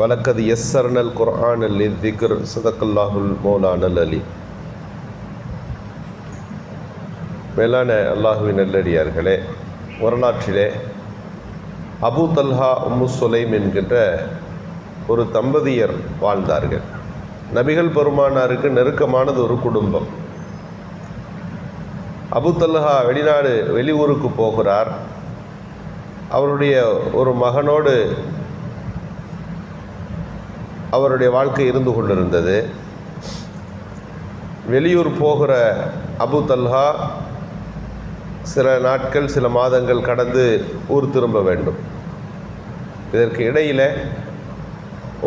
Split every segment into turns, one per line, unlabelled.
வழக்கது S எஸ்ஸர்னல் குர்ஆன் அல் திக்ர் மௌலான் அல் அலி மேலான அல்லாஹுவின் நல்லடியார்களே வரலாற்றிலே அபு தல்ஹா உம்மு சுலைம் என்கின்ற ஒரு தம்பதியர் வாழ்ந்தார்கள். நபிகள் பெருமானாருக்கு நெருக்கமானது ஒரு குடும்பம். அபு தல்ஹா வெளிநாடு வெளியூருக்கு போகிறார். அவருடைய ஒரு மகனோடு அவருடைய வாழ்க்கை இருந்து கொண்டிருந்தது. வெளியூர் போகிற அபு தல்ஹா சில நாட்கள் சில மாதங்கள் கடந்து ஊர் திரும்ப வேண்டும். இதற்கு இடையில்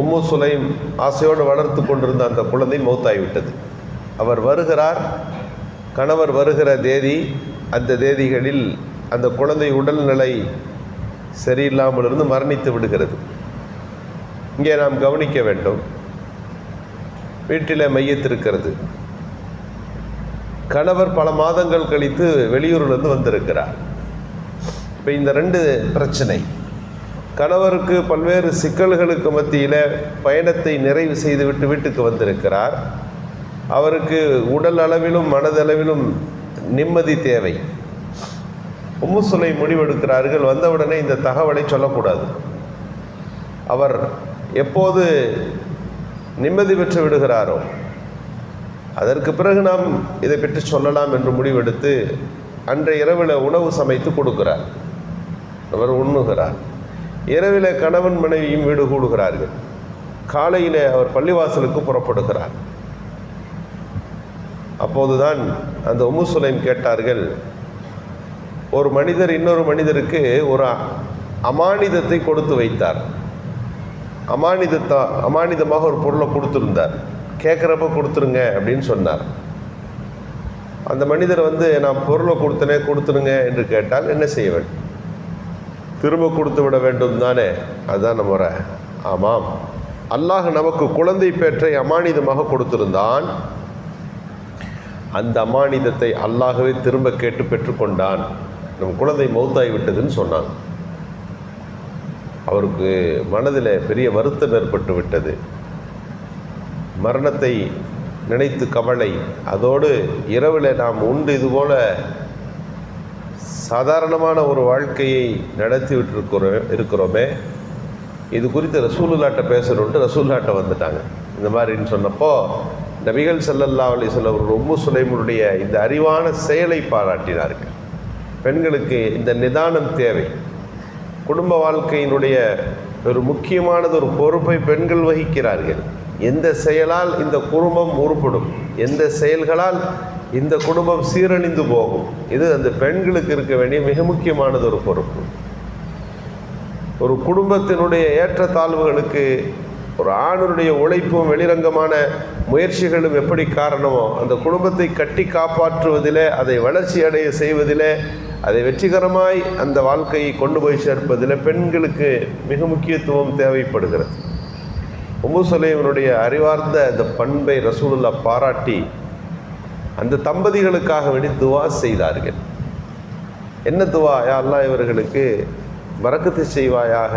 உம்மு சுலைம் ஆசையோடு வளர்த்து கொண்டிருந்த அந்த குழந்தை மௌத்தாகிவிட்டது. அவர் வருகிறார். கணவர் வருகிற தேதி அந்த தேதிகளில் அந்த குழந்தை உடல்நிலை சரியில்லாமல் இருந்து மரணித்து விடுகிறது. இங்கே நாம் கவனிக்க வேண்டும். வீட்டில் மையத்திருக்கிறது. கணவர் பல மாதங்கள் கழித்து வெளியூர்லேருந்து வந்திருக்கிறார். இப்போ இந்த ரெண்டு பிரச்சனை. கணவருக்கு பல்வேறு சிக்கல்களுக்கு மத்தியில் பயணத்தை நிறைவு செய்துவிட்டு வீட்டுக்கு வந்திருக்கிறார். அவருக்கு உடல் அளவிலும் மனதளவிலும் நிம்மதி தேவை. உம்முசுலை முடிவெடுக்கிறார்கள். வந்தவுடனே இந்த தகவலை சொல்லக்கூடாது. அவர் எப்போது நிம்மதி பெற்று விடுகிறாரோ அதற்கு பிறகு நாம் இதை பற்றி சொல்லலாம் என்று முடிவெடுத்து அன்றைய இரவில் உணவு சமைத்து கொடுக்கிறார். அவர் உண்ணுகிறார். இரவில் கணவன் மனைவியும் வீடு கூடுகிறார்கள். காலையில் அவர் பள்ளிவாசலுக்கு புறப்படுகிறார். அப்போதுதான் அந்த உம்மு சுலைம் கேட்டார்கள் ஒரு மனிதர் இன்னொரு மனிதருக்கு ஒரு அமானிதத்தை கொடுத்து வைத்தார். அமானிதத்தா அமானிதமாக ஒரு பொருளை கொடுத்துருந்தார். கேட்குறப்ப கொடுத்துருங்க அப்படின்னு சொன்னார். அந்த மனிதர் வந்து நான் பொருளை கொடுத்தனே கொடுத்துருங்க என்று கேட்டால் என்ன செய்ய வேண்டும்? திரும்ப கொடுத்து விட வேண்டும் தானே? அதுதான் நம்ம முறை ஆமாம். அல்லாஹ் நமக்கு குழந்தை பேற்றை அமானிதமாக கொடுத்திருந்தான். அந்த அமானிதத்தை அல்லாகவே திரும்ப கேட்டு பெற்றுக்கொண்டான். நம் குழந்தை மௌத்தாகி விட்டதுன்னு சொன்னான். அவருக்கு மனதில் பெரிய வருத்தம் ஏற்பட்டு விட்டது. மரணத்தை நினைத்து கவலை. அதோடு இரவில் நாம் உண்டு இதுபோல் சாதாரணமான ஒரு வாழ்க்கையை நடத்தி விட்டுருக்கிறோம் இருக்கிறோமே. இது குறித்து ரசூலுல்லாட்ட பேசணுன்ட்டு ரசூல்லாட்ட வந்துட்டாங்க. இந்த மாதிரின்னு சொன்னப்போ நபிகள் செல்லல்லா அலி சொல்லவர் ரொம்ப சுலைமுடைய இந்த அறிவான செயலை பாராட்டினார்கள். பெண்களுக்கு இந்த நிதானம் தேவை. குடும்ப வாழ்க்கையினுடைய ஒரு முக்கியமானது ஒரு பொறுப்பை பெண்கள் வகிக்கிறார்கள். எந்த செயலால் இந்த குடும்பம் உருப்படும்? எந்த செயல்களால் இந்த குடும்பம் சீரழிந்து போகும்? இது அந்த பெண்களுக்கு இருக்க வேண்டிய மிக முக்கியமானது ஒரு பொறுப்பு. ஒரு குடும்பத்தினுடைய ஏற்றத்தாழ்வுகளுக்கு ஒரு ஆணுடைய உழைப்பும் வெளிரங்கமான முயற்சிகளும் எப்படி காரணமோ அந்த குடும்பத்தை கட்டி காப்பாற்றுவதிலே அதை வளர்ச்சி அடைய செய்வதிலே அதை வெற்றிகரமாய் அந்த வாழ்க்கையை கொண்டு போய் சேர்ப்பதில் பெண்களுக்கு மிக முக்கியத்துவம் தேவைப்படுகிறது. உம்மு சுலைமனுடைய அறிவார்ந்த அந்த பண்பை ரசூலுல்லா பாராட்டி அந்த தம்பதிகளுக்காக வேண்டி துவா செய்தார்கள். என்ன துவா? யா அல்லாஹ் இவர்களுக்கு பறக்கத்து செய்வாயாக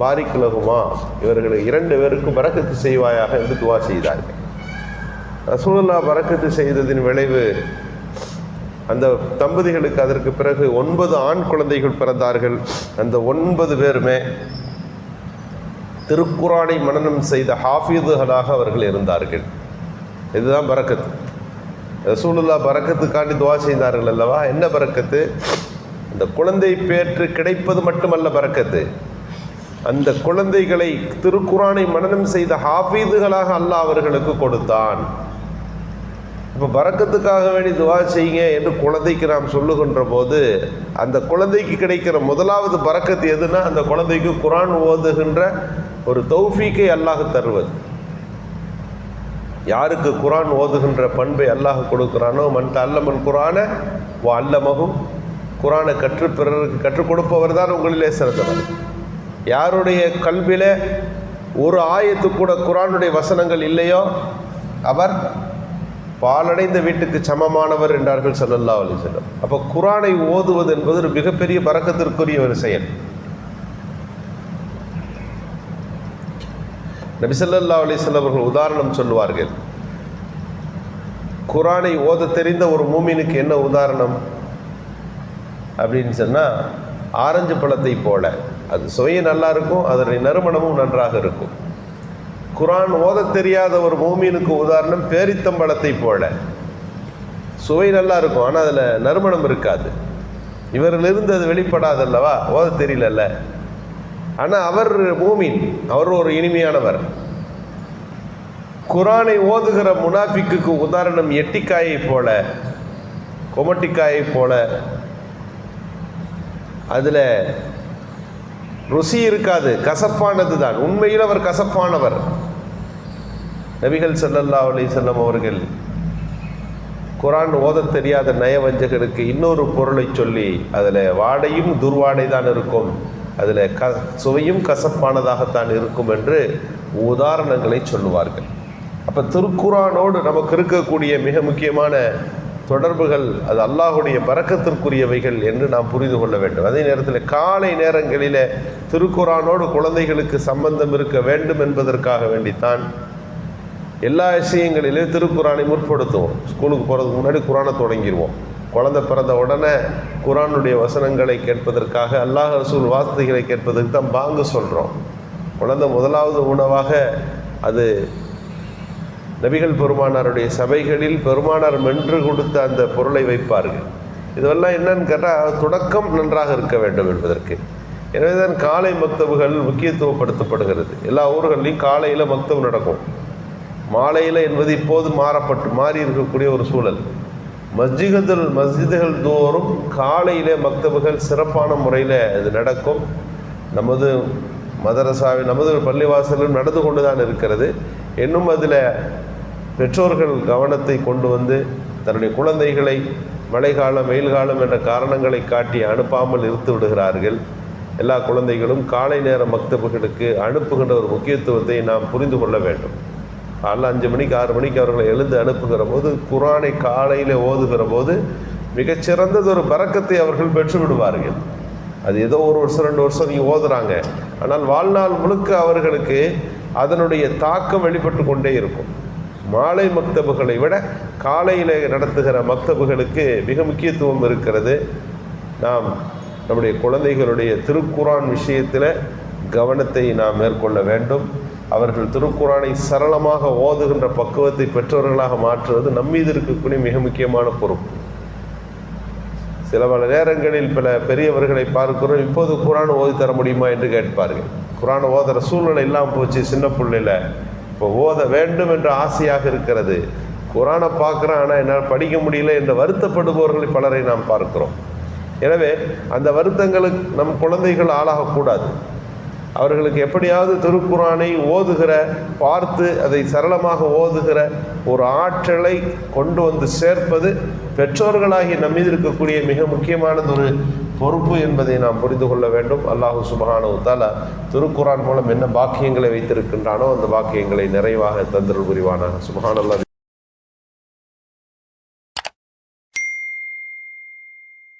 பாரிக்குலகுமா? இவர்களுக்கு இரண்டு பேருக்கும் பறக்கத்து செய்வாயாக என்று துவா செய்தார்கள். ரசூலுல்லா பறக்கத்து செய்ததின் விளைவு அந்த தம்பதிகளுக்கு அதற்கு பிறகு ஒன்பது ஆண் குழந்தைகள் பிறந்தார்கள். அந்த ஒன்பது பேருமே திருக்குறானை மனநம் செய்த ஹாஃபிதுகளாக அவர்கள் இருந்தார்கள். இதுதான் பறக்கத்து. ரசூலுல்லா பறக்கத்துக்காண்டி துவா செய்தார்கள் அல்லவா? என்ன பறக்கத்து? அந்த குழந்தை பேற்று கிடைப்பது மட்டுமல்ல பறக்கத்து. அந்த குழந்தைகளை திருக்குறானை மனநம் செய்த ஹாஃபீதுகளாக அல்லாஹ் அவர்களுக்கு கொடுத்தான். இப்போ பறக்கத்துக்காக வேண்டி துவா செய்யுங்க என்று குழந்தைக்கு நாம் சொல்லுகின்ற போது அந்த குழந்தைக்கு கிடைக்கிற முதலாவது பறக்கத்து எதுனா அந்த குழந்தைக்கு குரான் ஓதுகின்ற ஒரு தௌஃபீக்கை அல்லாஹ் தருவது. யாருக்கு குரான் ஓதுகின்ற பண்பை அல்லாஹ் கொடுக்குறானோ மன் அல்லமன் குரான வா அல்லமகும் குரானை கற்று பிறருக்கு கற்றுக் கொடுப்பவர் தான் உங்களிலே சிறந்தவர். யாருடைய கல்வியில ஒரு ஆயத்து கூட குரானுடைய வசனங்கள் இல்லையோ அவர் பாலடைந்த வீட்டுக்கு சமமானவர் என்றார்கள் சல்லல்லா அலிசல்லம் அப்போ குரானை ஓதுவது என்பது ஒரு மிகப்பெரிய பறக்கத்திற்குரிய ஒரு செயல். நபிசல்லா அலிஸ்லாம் அவர்கள் உதாரணம் சொல்லுவார்கள். குரானை ஓத தெரிந்த ஒரு மூமினுக்கு என்ன உதாரணம்? அப்படின்னு சொன்னால் ஆரஞ்சு பழத்தை போல. அது சுவையும் நல்லா இருக்கும் அதனுடைய நறுமணமும் நன்றாக இருக்கும். குரான் ஓத தெரியாத ஒரு மூமீனுக்கு உதாரணம் பேரித்தம்பழத்தை போல. சுவை நல்லா இருக்கும் ஆனால் அதில் நறுமணம் இருக்காது. இவரிலிருந்து அது வெளிப்படாதல்லவா? ஓத தெரியலல்ல. ஆனால் அவர் மூமின் அவர் ஒரு இனிமையானவர். குரானை ஓதுகிற முனாஃபிக்குக்கு உதாரணம் எட்டிக்காயை போல கொமட்டிக்காயை போல. அதில் ருசி இருக்காது கசப்பானது தான் உண்மையில் அவர் கசப்பானவர். நபிகள் ஸல்லல்லாஹு அலி செல்லம் அவர்கள் குரான் ஓதத் தெரியாத நயவஞ்சகருக்கு இன்னொரு பொருளை சொல்லி அதில் வாடையும் துர்வாடை தான் இருக்கும். அதில் க சுவையும் கசப்பானதாகத்தான் இருக்கும் என்று உதாரணங்களை சொல்லுவார்கள். அப்போ திருக்குறானோடு நமக்கு இருக்கக்கூடிய மிக முக்கியமான தொடர்புகள் அது அல்லாஹுடைய பறக்கத்திற்குரியவைகள் என்று நாம் புரிந்து கொள்ள வேண்டும். அதே நேரத்தில் காலை நேரங்களில் திருக்குறானோடு குழந்தைகளுக்கு சம்பந்தம் இருக்க வேண்டும் என்பதற்காக வேண்டித்தான் எல்லா விஷயங்களிலும் திருக்குறானை முற்படுத்துவோம். ஸ்கூலுக்கு போகிறதுக்கு முன்னாடி குரானை தொடங்கிடுவோம். குழந்தை பிறந்த உடனே குரானுடைய வசனங்களை கேட்பதற்காக அல்லாஹ் ரசூல் வார்த்தைகளை கேட்பதற்கு தான் பாங்கு சொல்கிறோம் குழந்தை முதலாவது உணவாக அது நபிகள் பெருமானாருடைய சபைகளில் பெருமானார் மென்று கொடுத்த அந்த பொருளை வைப்பார்கள். இதுவெல்லாம் என்னன்னு கேட்டால் தொடக்கம் நன்றாக இருக்க வேண்டும் என்பதற்கு. எனவே தான் காலை மக்தபுகள் முக்கியத்துவப்படுத்தப்படுகிறது. எல்லா ஊர்களிலையும் காலையில் மக்தபு நடக்கும். மாலையில் என்பது இப்போது மாறப்பட்டு மாறி இருக்கக்கூடிய ஒரு சூழல். மஸ்ஜிதுகள் மஸ்ஜிதுகள் தோறும் காலையிலே மக்தபுகள் சிறப்பான முறையில் இது நடக்கும். நமது மதரசாவில் நமது பள்ளிவாசலும் நடந்து கொண்டு தான் இருக்கிறது. இன்னும் அதில் பெற்றோர்கள் கவனத்தை கொண்டு வந்து தன்னுடைய குழந்தைகளை மழைக்காலம் வெயில் காலம் என்ற காரணங்களை காட்டி அனுப்பாமல் இருத்து விடுகிறார்கள். எல்லா குழந்தைகளும் காலை நேர மக்தபுகளுக்கு அனுப்புகின்ற ஒரு முக்கியத்துவத்தை நாம் புரிந்து கொள்ள வேண்டும். காலைல அஞ்சு மணிக்கு ஆறு மணிக்கு அவர்களை எழுந்து அனுப்புகிற போது குரானை காலையில் ஓதுகிற போது மிகச்சிறந்தது ஒரு பறக்கத்தை அவர்கள் பெற்று விடுவார்கள். அது ஏதோ ஒரு வருஷம் ரெண்டு வருஷம் நீங்கள் ஓதுறாங்க. ஆனால் வாழ்நாள் முழுக்க அவர்களுக்கு அதனுடைய தாக்கம் வெளிப்பட்டு கொண்டே இருக்கும். மாலை மக்தபுகளை விட காலையில் நடத்துகிற மக்தபுகளுக்கு மிக முக்கியத்துவம் இருக்கிறது. நாம் நம்முடைய குழந்தைகளுடைய திருக்குரான் விஷயத்தில் கவனத்தை நாம் மேற்கொள்ள வேண்டும். அவர்கள் திருக்குறானை சரளமாக ஓதுகின்ற பக்குவத்தை பெற்றவர்களாக மாற்றுவது நம்மீது இருக்கக்கூடிய மிக முக்கியமான பொறுப்பு. சில பல நேரங்களில் பல பெரியவர்களை பார்க்கிறோம் இப்போது குரான் ஓதி தர முடியுமா என்று கேட்பார்கள். குரான் ஓதுற சூழ்நிலை இல்லாமல் போச்சு சின்ன பிள்ளையில. இப்போ ஓத வேண்டும் என்ற ஆசையாக இருக்கிறது. குரானை பார்க்குறேன் ஆனால் என்னால் படிக்க முடியல என்று வருத்தப்படுபவர்களை பலரை நாம் பார்க்கிறோம். எனவே அந்த வருத்தங்களுக்கு நம் குழந்தைகள் ஆளாகக்கூடாது. அவர்களுக்கு எப்படியாவது திருக்குறானை ஓதுகிற பார்த்து அதை சரளமாக ஓதுகிற ஒரு ஆற்றலை கொண்டு வந்து சேர்ப்பது பெற்றோர்களாகி நம்மீது இருக்கக்கூடிய மிக முக்கியமானது ஒரு பொறுப்பு என்பதை நாம் புரிந்து கொள்ள வேண்டும். அல்லாஹு சுபஹானு தாலா திருக்குரான் மூலம் என்ன பாக்கியங்களை வைத்திருக்கின்றானோ அந்த பாக்கியங்களை நிறைவாக தந்திரல் புரிவானாக. சுபஹான் அல்லா